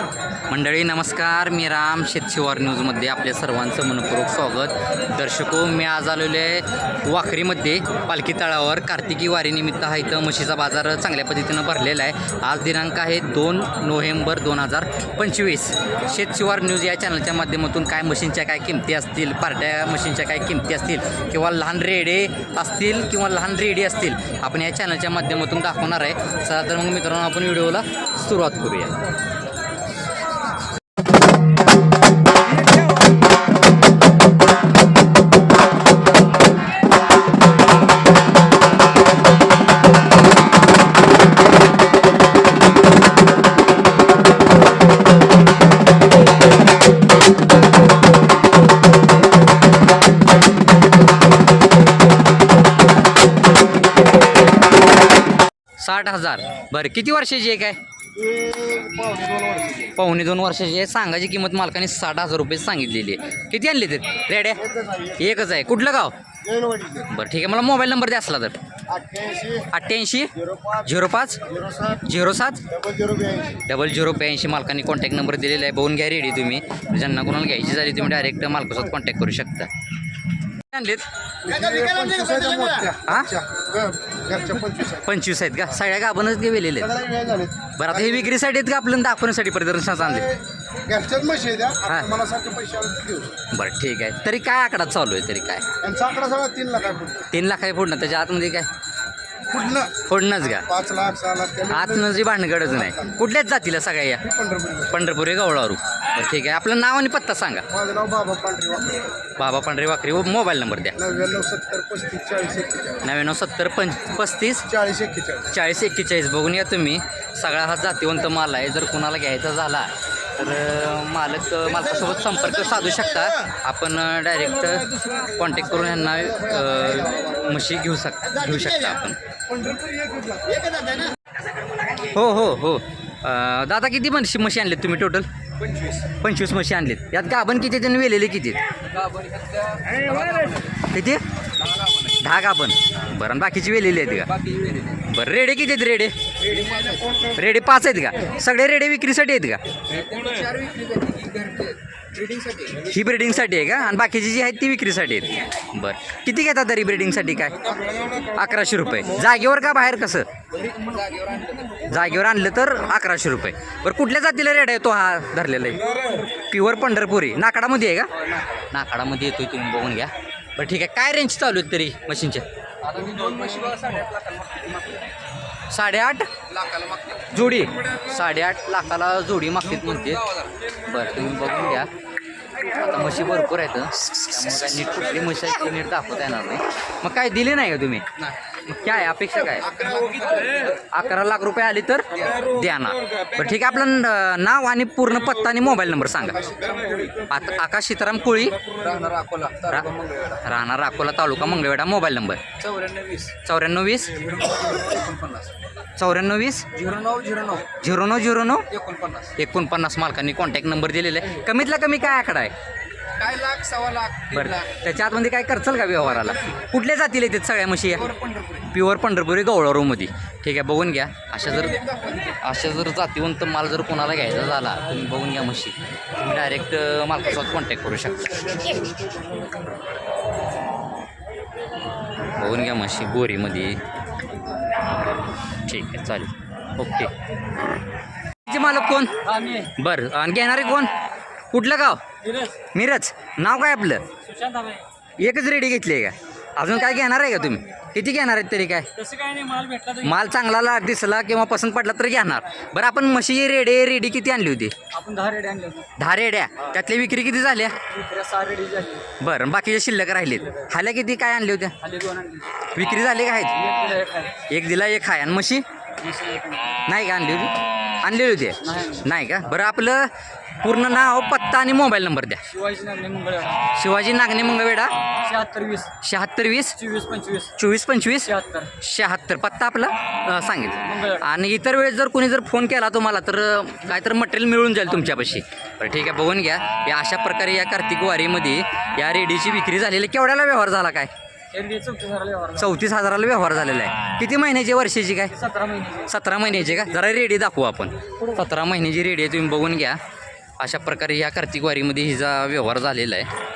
मंडळी नमस्कार. मी राम शेतशिवार न्यूजमध्ये आपल्या सर्वांचं मनपूर्वक स्वागत. दर्शको मी आज आलेलो आहे वाखरीमध्ये पालखी तळावर. कार्तिकी वारीनिमित्त हा इथं म्हशीचा बाजार चांगल्या पद्धतीनं भरलेला आहे. आज दिनांक आहे दोन नोव्हेंबर दोन हजार पंचवीस. शेतशिवार न्यूज या चॅनलच्या माध्यमातून काय मशीनच्या काय किमती असतील पार्ट्या मशीनच्या काय किमती असतील किंवा लहान रेडे असतील किंवा लहान रेडी असतील आपण या चॅनलच्या माध्यमातून दाखवणार आहे. चला तर मग मित्रांनो आपण व्हिडिओला सुरुवात करूया. साठ हजार. बरं किती वर्षाची आहे? काय पावणे दोन वर्षाची आहे. सांगायची किंमत मालकाने साठ हजार रुपये सांगितलेली आहे. किती आणले ते? रेड्या? एकच आहे. कुठलं गाव? बरं ठीक आहे. मला मोबाईल नंबर द्या असला तर. अठ्ठ्याऐंशी झिरो पाच झिरो सात डबल झिरो डबल झिरो ब्याऐंशी. मालकाने कॉन्टॅक्ट नंबर दिलेला आहे. बघून घ्या रेडी तुम्ही. ज्यांना कोणाला घ्यायची झाली तुम्ही डायरेक्ट मालकासोबत कॉन्टॅक्ट करू शकता. आणलेत पंचवीस आहेत. हा? पंचवीस का सगळ्या गाभणच गेलेले. बरं आता हे विक्रीसाठी आहेत का आपल्याला दाखवण्यासाठी प्रदर्शनात आणले घरच्याच म्हशी आहेत हा. मला सारखे पैसे आले तर देऊ शकतो. बरं ठीक आहे तरी काय आकडा चालू आहे तरी काय आकडा सगळा तीन लाख आहे. तीन लाख आहे फोडणं त्याच्या आतमध्ये काय पुढलं फोडणंच का पाच लाख सहा लाख त्याला आतनं जी भांडगडच नाही. कुठल्याच जातीला सगळ्या या. पंढरपूर. पंढरपूर गवळारू. बरं ठीक आहे. आपलं नाव आणि पत्ता सांगा. माझं नाव बाबा पांढरे वाकडे बाबा पांढरे वाकरी. व मोबाईल नंबर द्या. नव्याण्णव सत्तर पस्तीस चाळीस एक्केचाळीस. नव्याण्णव सत्तर पंच पस्तीस? चाळीस एक्केचाळीस. चाळीस एक्केचाळीस. बघून या तुम्ही. सगळा हा जातीवंत माल आहे. जर कुणाला घ्यायचा झाला तर मालक मालकासोबत संपर्क साधू शकता. आपण डायरेक्ट कॉन्टॅक्ट करून यांना म्हशी घेऊ शक घेऊ शकता आपण. हो हो हो. दादा किती म्हशी म्हशी आणलेत तुम्ही टोटल पंचवीस. पंचवीस म्हशी आणलेत. यात गाभण किती त्यांनी वेलेले किती किती? दहा पण बरं आणि बाकीची वेलेली आहेत का? बरं रेडे किती आहेत रेडे? रेडे पाच आहेत का? सगळे रेडे विक्रीसाठी आहेत का? ही ब्रिडिंगसाठी आहे का? आणि बाकीची जी आहेत ती विक्रीसाठी आहेत. बरं किती घेतात तरी ब्रिडिंगसाठी काय? अकराशे रुपये. जागेवर का बाहेर कसं? जागेवर आणलं तर अकराशे रुपये. बरं कुठल्या जातीला रेड आहे तो हा धरलेला आहे? प्युअर पंढरपुरी. नाकडामध्ये आहे का? नाकडामध्ये येतोय तुम्ही बघून घ्या. बरं ठीक आहे. काय रेंज चालू आहेत तरी मशीनच्या साडेआठ जोडी? साडेआठ लाखाला जोडी मागतात म्हणते. बरं तुम्ही बघून घ्या. आता म्हशी भरपूर आहेत त्यामुळे काय नीट कुठली म्हशी आहे ती नीट दाखवता येणार नाही. मग काय दिले नाही का तुम्ही? काय अपेक्षा काय अकरा लाख रुपये आले तर द्या ना. बरं ठीक आहे. आपलं नाव आणि पूर्ण पत्ता आणि मोबाईल नंबर सांगा. आता आकाश सीताराम कोळी. राहणार अकोला तालुका मंगळवेढा. Mobile number. चौऱ्याण्णव वीस. चौऱ्याण्णव वीस. झिरो नऊ झिरो नऊ. झिरो नऊ झिरो नऊ. एकोणपन्नास. एकोणपन्नास मालकांनी कॉन्टॅक्ट नंबर दिलेला. आहे कमीतला कमी काय आकडा आहे? काय लाख सव्वा लाख दीड बरं. लाख. त्याच्या आतमध्ये काय करचाल का व्यवहाराला? कुठल्या जातीला येतात सगळ्या म्हशी? या पंढरपूर. प्युअर पंढरपुरी गवळारूमध्ये ठीक आहे बघून घ्या. अशा जर अशा जर जातीवंत माल जर कोणाला घ्यायचा झाला तुम्ही बघून घ्या म्हशी. तुम्ही डायरेक्ट मालकासोबत कॉन्टॅक्ट करू शकता. बघून घ्या म्हशी बोरीमध्ये. ठीक आहे चालेल. ओके. मालक कोण? बरं आणि घेणारे कोण? कुठलं गाव? मिरज. नाव काय आपलं? एकच रेडी घेतली आहे का? अजून काय घेणार आहे का तुम्ही? किती घेणार आहेत तरी काय? काय माल चांगला ला- दिसला किंवा पसंत पडला तर घेणार. बरं आपण म्हशी रेडे रेडी किती आणली होती? आपण दहा रेड्या. त्यातल्या विक्री किती झाल्या बरं आणि बाकीच्या शिल्लक राहिलेत. हाल्या किती काय आणल्या होत्या? विक्री झाली का आहेत? एक दिला एक आहे. आणि म्हशी? नाही. का आणली होती? आणलेली होती. नाही का? बरं आपलं पूर्ण नाव पत्ता आणि मोबाईल नंबर द्या. शिवाजी नागणे मंगळवेढा. शहात्तर वीस. शहात्तर वीस. चोवीस पंचवीस. चोवीस पंचवीस. शहात्तर. शहात्तर. पत्ता आपला सांगितलं. मंगळवार आणि इतर वेळेस जर कोणी जर फोन केला तुम्हाला तर काय तर मटेरियल मिळून जाईल तुमच्यापाशी. बरं ठीक आहे बघून घ्या. या अशा प्रकारे या कार्तिक वारीमध्ये या रेडीची विक्री झालेली केवढ्याला व्यवहार झाला काय? चौतीस हजाराला व्यवहार झालेला आहे. किती महिन्याची वर्षाची काय? सतरा महिन्याचे का? जरा रेडी दाखवू आपण. सतरा महिन्याची रेडी आहे तुम्ही बघून घ्या. अशा प्रकारे ह्या कार्तिक वारीमध्ये हिचा व्यवहार झालेला आहे.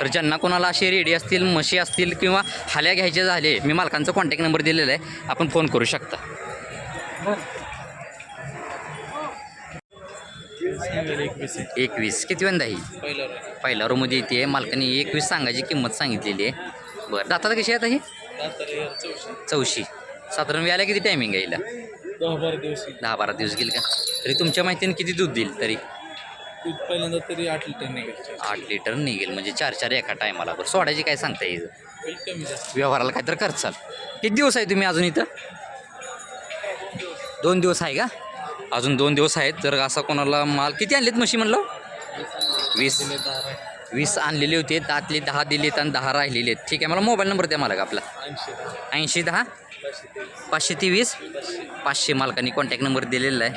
तर ज्यांना कोणाला असे रेडी असतील म्हशी असतील किंवा हाल्या घ्यायचे झाले मी मालकांचा कॉन्टॅक्ट नंबर दिलेला आहे. आपण फोन करू शकता. एकवीस. किती वेंदा ही? पहिल्या रोमध्ये येते. मालकाने एकवीस सांगायची किंमत सांगितलेली आहे. बरं. दाताला कशी आहे आता ही? चौशी. साधारण व्यायला किती टायमिंग आहे दहा बारा दिवस. दहा बारा दिवस गेल का? तरी तुमच्या माहितीने किती दूध देईल तरी? दूध पहिल्यांदा तरी आठ लिटर निघायचे आठ लिटर निघेल म्हणजे चार चार एका टायमाला बरं सोडायची काय सांगता येईल कमी जास्त. व्यवहाराला काय तर करचाल किती दिवस आहे तुम्ही अजून इथं? दोन दिवस आहे का? अजून दोन दिवस आहेत. जर असा कोणाला माल किती आणलेत म्हशी म्हणलं? वीस. वीस आणलेले होते त्यातले दहा दिलेत आणि दहा राहिलेले आहेत. ठीक आहे मला मोबाईल नंबर द्या मला का आपला? ऐंशी दहा पाचशे तेवीस पाचशे मालकांनी कॉन्टॅक्ट नंबर दिलेला आहे.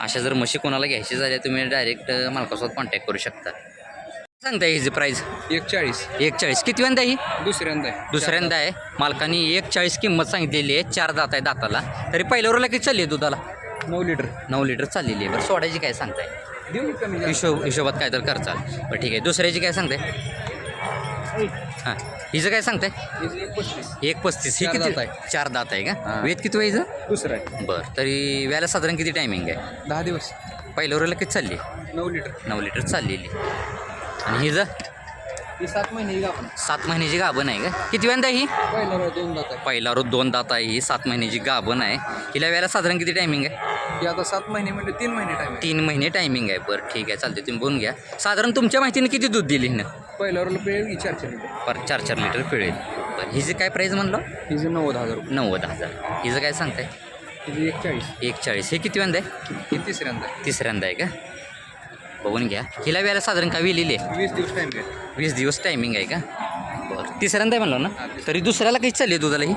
अशा जर म्हशी कोणाला घ्यायची झाल्या तुम्ही डायरेक्ट मालकासोबत कॉन्टॅक्ट करू शकता. सांगता हिची प्राईस एक चाळीस एक चाळीस किती वेंदा ही? दुसऱ्यांदा आहे. दुसऱ्यांदा आहे. मालकानी एक चाळीस किंमत सांगितलेली आहे. चार दात आहे दाताला. तरी पहिल्या रोला किती चालली आहे दुधाला? नऊ लिटर. नऊ लिटर चाललेली आहे. बरं सोडायची काय सांगताय? हिशोब हिशोबात काय तर करचाल बरं ठीक आहे. दुसऱ्याची काय सांगताय हां. हिचं काय सांगताय एक पस्तीस. ही किती? आहे. चार दात आहे का. वेद किती व्हायचं दुसरा आहे. बरं तरी व्याला साधारण किती टायमिंग आहे? दहा दिवस. पहिल्या रोला किती चालली? नऊ लिटर. नऊ लिटर चाललेली. आणि हिचं? सात महिने सात महिन्याची गाभण आहे का? किती वेंदा ही? पहिला रोज दोन दात आहे. पहिला रोज दोन दात आहे ही. सात महिन्याची गाभण आहे. हिला व्याला साधारण किती टायमिंग आहे? ही आता सात महिने म्हणजे तीन महिने टाइम तीन महिने टायमिंग आहे. बरं ठीक आहे. चालते तुम्ही बघून घ्या. साधारण तुमच्या माहितीने किती दूध दिली हिनं? पहिल्या रोज पिळेल की चार चार लिटर? पर चार चार लिटर पिळेल. बरं हिचं काय प्राईज म्हणलं? हिचे नव्वद हजार रुपये. नव्वद हजार. हिचं काय सांगताय? हिचे एक चाळीस एक चाळीस हे किती वेंदा आहे? ही तिसऱ्यांदा आहे. तिसऱ्यांदा आहे का? बघून घ्या. हिला व्याला साधारण का लिहिली आहे? वीस दिवस टाइम आहे. वीस दिवस टायमिंग आहे का? बरं तिसऱ्यांदा आहे म्हणलं ना? तरी दुसऱ्याला कशी चालली आहे दुधाला ही?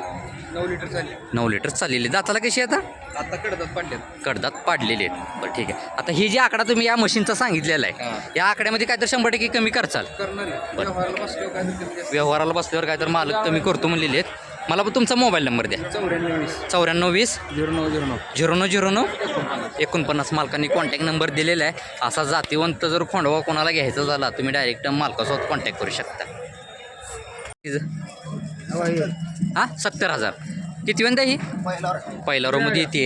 नऊ लिटर चालले. नऊ लिटर चाललेली. दाताला कशी आता? आता कडतात पडल्यात. कडदात पाडलेले आहेत. बरं ठीक आहे. आता ही जी आकडा तुम्ही या मशीनचा सांगितलेला आहे. या आकड्यामध्ये काय तर शंभर टक्के कमी करचाल. करणार आहे. व्यवहाराला बसल्यावर काय तर कमी जास्त. व्यवहाराला बसल्यावर काय तर मालक कमी करतो म्हणलेले आहेत. मला पण तुमचा मोबाईल नंबर द्या. चौऱ्याण्णव वीस. चौऱ्याण्णव वीस. झिरो नऊ झिरो नऊ. झिरो नऊ झिरो नऊ. एकोणपन्नास. मालकांनी कॉन्टॅक्ट नंबर दिलेला आहे. असा जातीवंत जर खोंडवा कोणाला घ्यायचा झाला तुम्ही डायरेक्ट मालकासोबत कॉन्टॅक्ट करू शकता. हां? सत्तर हजार. किती वेंदा ही? पहिल्या रोमध्ये येते.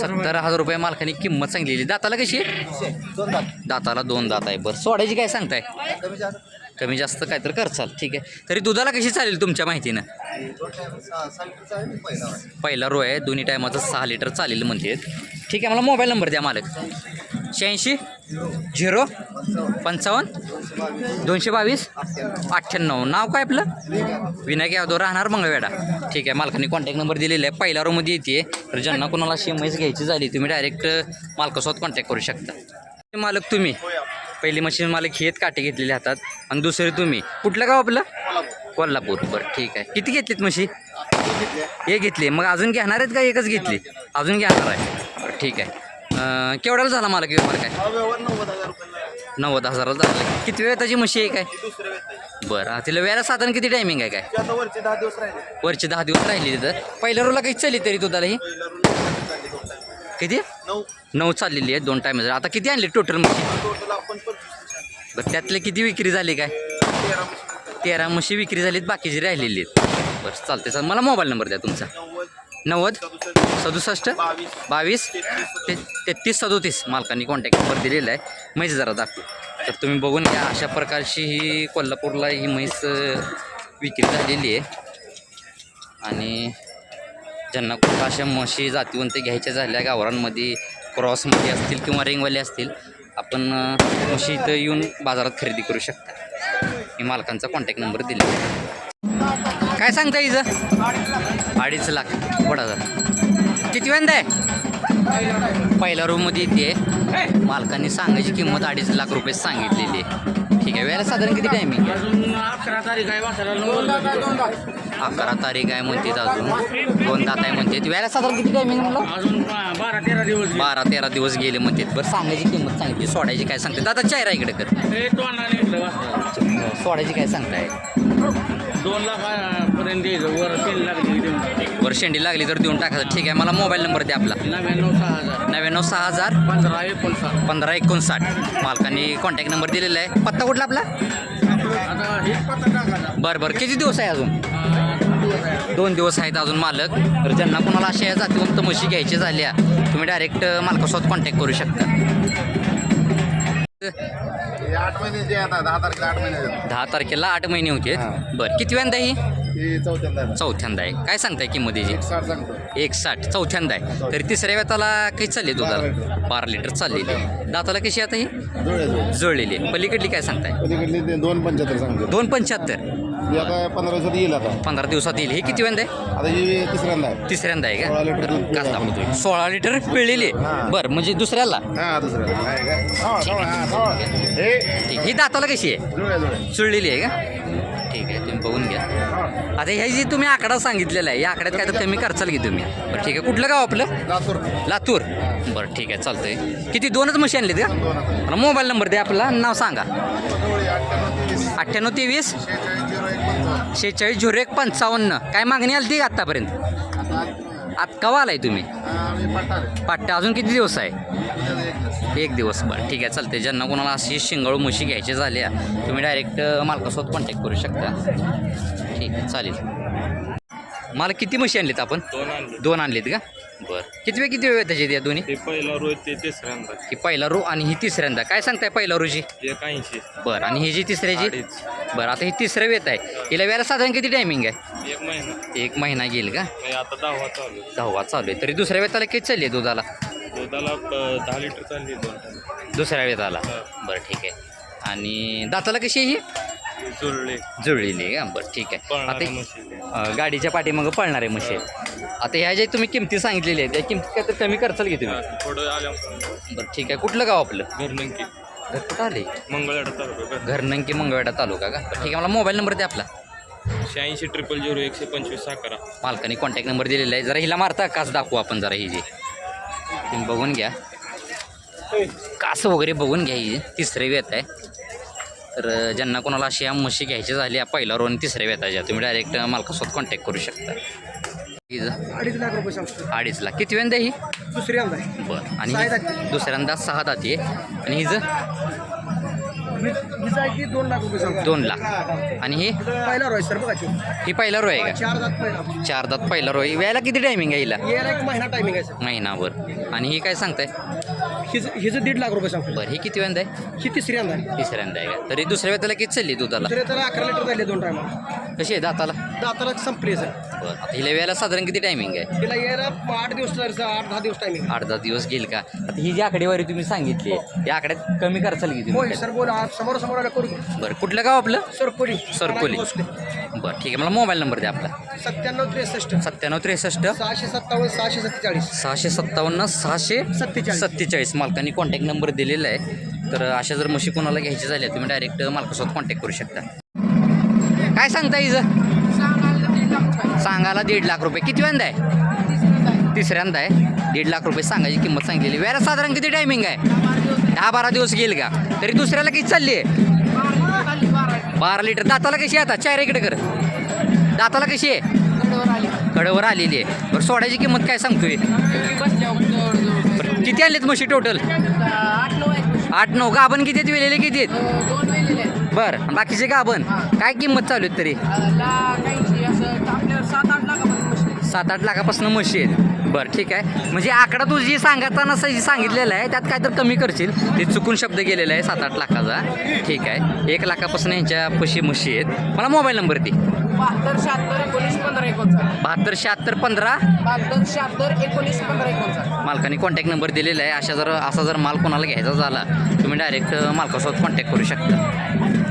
सत्तर हजार रुपये मालकाने किंमत सांगलेली दाताला कशी आहे? दाताला दोन दात आहे. बरं सोडायची काय सांगताय? कमी जास्त. काय तर करचाल ठीक आहे. तरी दुधाला कशी चालेल तुमच्या माहितीनं? पहिला रो आहे. दोन्ही टायमाचं सहा लिटर चालेल म्हणते ठीक आहे मला मोबाईल नंबर द्या मालक. शहाऐंशी झिरो पंचावन्न दोनशे बावीस अठ्ठ्याण्णव. नाव काय आपलं? विनायक यादव राहणार मंगळवेडा ठीक आहे मालकाने कॉन्टॅक्ट नंबर दिलेला आहे पहिल्या रूममध्ये येते. तर ज्यांना कोणाला शेमैस घ्यायची झाली तुम्ही डायरेक्ट मालकासोबत कॉन्टॅक्ट करू शकता. मालक तुम्ही. पहिली मशीन मालक ही काटे घेतलेले हातात. आणि दुसरी तुम्ही. कुठलं गाव आपलं? कोल्हापूर. बरं ठीक आहे. किती घेतलीत म्हशी? एक घेतली. मग अजून घेणार आहेत का एकच घेतली? अजून घेणार आहे. ठीक आहे. अं, केवढ्याला झाला मालक व्यवहार काय? हा व्यवहार नव्वद हजार रुपये नव्वद हजाराला झाला. किती वेळ त्याची म्हशी आहे काय? दुसरे वेळ आहे. बरं हा, तिला वेळा साधारण किती टायमिंग आहे काय? ते आता वरचे दहा दिवस राहिले. वरचे दहा दिवस राहिली तिथं. पहिल्या रोला काही चालली तरी तुझ्याला ही? पहिला रूल चालली दोन टाइम किती? नऊ. नऊ चाललेली आहे दोन टाइम आता किती आणले टोटल म्हशी? टोटल आपण. बरं त्यातले किती विक्री झाली काय? तेरा तेरा म्हशी विक्री झालीत बाकीची राहिलेली आहेत. बरं चालते सर मला मोबाईल नंबर द्या तुमचा. नव्वद सदुसष्ट बावीस. ते तेहतीस सदोतीस मालकांनी कॉन्टॅक्ट नंबर दिलेला आहे. म्हैस जरा दाखवू. तर तुम्ही बघून घ्या अशा प्रकारची ही कोल्हापूरला ही म्हैस विक्री झालेली आहे. आणि ज्यांना कुठं अशा म्हशी जातीवंत घ्यायच्या झाल्या गावरांमध्ये क्रॉसमध्ये असतील किंवा रिंगवाले असतील आपण म्हशी इथं येऊन बाजारात खरेदी करू शकता. मी मालकांचा कॉन्टॅक्ट नंबर दिलेला आहे. काय सांगता हिचं अडीच लाख. वडा हजार किती वेंदा आहे पहिल्या रूममध्ये येते. मालकांनी सांगायची किंमत अडीच लाख रुपये सांगितलेली आहे. ठीक आहे वेळेला साधारण किती टायमिंग अजून अकरा तारीख आहे अकरा तारीख आहे म्हणते अजून. दोन दात आहे म्हणते. वेळेला साधारण किती टायमिंग म्हणलं? अजून बारा तेरा दिवस बारा तेरा दिवस गेले म्हणते. बरं सांगायची किंमत सांगितली. सोडायची काय सांगते? दादा चेहरा इकडे कर. सोडायची काय सांगताय? दोन लाखापर्यंत द्यायचं वर तीन लाख देऊन वर शेंडी लागली तर देऊन टाकायचं. ठीक आहे मला मोबाईल नंबर द्या आपला. नव्याण्णव सहा हजार. नव्याण्णव सहा हजार पंधरा एकोणसाठ. पंधरा एकोणसाठ. मालकांनी कॉन्टॅक्ट नंबर दिलेला आहे. पत्ता कुठला आपला? बरं बरं. किती दिवस आहे अजून? दोन दिवस आहेत अजून मालक. तर ज्यांना कोणाला अशा जातीवंत म्हशी घ्यायच्या झाल्या तुम्ही डायरेक्ट मालकासोबत कॉन्टॅक्ट करू शकता. आठ महिन्याचे आता दहा तारखेला आठ महिन्याचे दहा तारखेला आठ महिने होते. हां. बरं किती वेंदा ही? ही चौथ्यांदा आहे. चौथ्यांदा आहे. काय सांगताय किंमत याची? एक साठ सांगतो. एक साठ चौथ्यांदा आहे. तरी तिसऱ्या वेताला काही चालली दुधाला. बारा लिटर. चाललेली दाताला कशी आता ही? जुळे जुळे जुळलेली आहे. पलीकडली काय सांगताय? पलीकडली ते दोन पंच्याहत्तर सांगतो. दोन पंच्याहत्तर. ही आता पंधरा दिवसात येईल आता पंधरा दिवसात येईल हे किती वेंदा आहे आता ही तिसऱ्यांदा आहे तिसऱ्यांदा आहे सोळा लिटर दूध का सोळा लिटर पिळलेली आहे हां. बरं म्हणजे दुसऱ्याला हा आहे हा. हे ठीक ही दाताला कशी आहे चुळलेली आहे का ठीक आहे तुम्ही बघून घ्या आता ह्या जी तुम्ही आकडा सांगितलेला आहे या आकड्यात काय तर कमी करचाल की तुम्ही बरं ठीक आहे कुठलं गाव आपलं लातूर लातूर बरं ठीक आहे चालतंय किती दोनच मशी आणलीत का दोन आता मला मोबाईल नंबर द्या आपला नाव सांगा अठ्ठ्याण्णव तेवीस शेहेचाळीस झिरो एक पंचावन्न. काय मागणी आली ती का आत्तापर्यंत आत कवा आलाय तुम्ही? आम्ही पाट्टा अजून किती दिवस आहे? एक दिवस. एक दिवस बरं ठीक आहे चालते ज्यांना कोणाला अशी शिंगाळू म्हशी घ्यायची झाल्या तुम्ही डायरेक्ट मालकासोबत कॉन्टॅक्ट करू शकता. ठीक आहे चालेल. मला किती म्हशी आणलीत आपण? दोन आणले दोन आणलीत का? बरं. किती वेळ किती वेळ त्याची त्या दोन्ही? ते पहिला रोज ते तिसऱ्यांदा. ही पहिला रो आणि ही तिसऱ्यांदा. काय सांगताय पहिला रोजी एक ऐंशी. बरं. आणि ही जी तिसऱ्याची? अडीच. बरं. आता ही तिसरं वेत आहे. हिला वेळेला साधारण किती टायमिंग आहे? एक महिना. एक महिना गेल का? म्हणजे आता दहावा चालू आहे. दहावा चालू आहे. तरी दुसऱ्या वेताला किती चालली आहे दुधाला? दुधाला दहा लिटर चालली दोन दुसऱ्या वेताला. बरं ठीक आहे. आणि दाताला कशी आहे ही? जुळले. जुळलेली आहे का? बरं ठीक आहे. पळणाऱ्या आता म्हशी. गाडीच्या पाठीमागं पळणारे म्हशी. आहेत. आता ह्या ज्या तुम्ही किमती सांगितलेल्या आहेत त्या किमती काय तर कमी करचाल की तुम्ही? थोडं आल्या बरं ठीक आहे. कुठलं गाव आपलं? घरनंकी. घर कुठं आले मंगळवाडा तालुका घरनंकी मंगळवेढा तालुका का? बरं, ठीक आहे. मला मोबाईल नंबर द्या आपला. शहाऐंशी ट्रिपल झिरो एकशे पंचवीस अकरा मालकाने कॉन्टॅक्ट नंबर दिलेला आहे. जरा हिला मारता कास दाखवू आपण जरा ही जी. तुम्ही बघून घ्या. कास वगैरे बघून घ्या ही तिसरे वेत आहे. तर ज्यांना कोणाला अशी या म्हशी घ्यायची झाली या पहिला रोन तिसऱ्या वेताच्या तुम्ही डायरेक्ट मालकासोबत कॉन्टॅक्ट करू शकता. अडीच लाख रुपये सांगतो. अडीच लाख. किती वेंदा ही दुसऱ्यांदा बरं. आणि ही-. दुसऱ्यांदा सहा दाती आहे. आणि हिचं हि- की दोन लाख रुपये सांगतो. दोन लाख. आणि ही? पहिला रोय सर बघा. ही पहिला रो आहे का? चार दात पहिला चार दात पहिला रो आहे. वेळेला किती टायमिंग आहे हिला? यायला महिना टायमिंग आहे महिनाभर. आणि ही काय सांगताय? हिचं हिचं दीड लाख रुपये सांगतो. बरं ही किती वेंदा आहे? ही तिसऱ्यांदा आहे तिसऱ्यांदा आहे का? तरी दुसऱ्या वेळेला किती चालली दुधाला दुसऱ्या त्याला अकरा लिटर झाले दोन टायमा कशी आहे दाताला? दाताला संपली सर. बरं आता हिला वेळेला साधारण किती टायमिंग आहे? तिला यायला आठ दिवस सर आठ दहा दिवस टायमिंग आठ दहा दिवस घेईल का? आता ही जी आकडेवारी तुम्ही सांगितली या आकड्यात कमी करचाल की होय तुम्ही सर बोला. समोर समोर आला करू बरं कुठलं गाव आपलं? सरकोली सरकोली बरं ठीक आहे. मला मोबाईल नंबर द्या आपला. सत्त्याण्णव त्रेसष्ट. सत्त्याण्णव त्रेसष्ट. सहाशे सत्तावन्न सहाशे सत्तेचाळीस. सहाशे सत्तावन्न सहाशे सत्तेचाळीस. सत्तेचाळीस. मालकांनी कॉन्टॅक्ट नंबर दिलेला आहे. तर अशा जर म्हशी कोणाला घ्यायची झाल्या तुम्ही डायरेक्ट मालकासोबत कॉन्टॅक्ट करू शकता. काय सांगता इथं? सांगायला दीड लाख रुपये. किती वेंदा आहे? तिसऱ्यांदा आहे. दीड लाख रुपये सांगायची किंमत सांगितलेली. वेळा साधारण किती टायमिंग आहे? दहा बारा दिवस गेल का? तरी दुसऱ्याला किती चालली आहे? बारा लिटर दाताला कशी आहे आता? चार इकडे कर. दाताला कशी आहे? कडवर आलेली आहे. बरं सोडायची किंमत काय सांगतोय? किती आणलेत म्हशी टोटल आठ नऊ. गाभण किती आहेत? वेलेले किती आहेत? बरं बाकीचे गाभण. काय किंमत चालू आहेत तरी? सात आठ लाखापासून म्हशी आहेत. बरं ठीक आहे. म्हणजे आकडा तू जी सांगताना जी सांगितलेलं आहे त्यात काय तर कमी करशील. ते चुकून शब्द गेलेला आहे सात आठ लाखाचा. ठीक आहे. एक लाखापासून यांच्या पशी म्हशी आहेत. मला मोबाईल नंबर दे. बहात्तर शहात्तर एकोणीस पंधरा बहात्तर शहात्तर पंधरा? बहात्तर शहात्तर एकोणीस पंधरा एकोणसाठ. मालकाने कॉन्टॅक्ट नंबर दिलेला आहे. अशा जर असा जर माल कोणाला घ्यायचा झाला तुम्ही डायरेक्ट मालकासोबत कॉन्टॅक्ट करू शकता.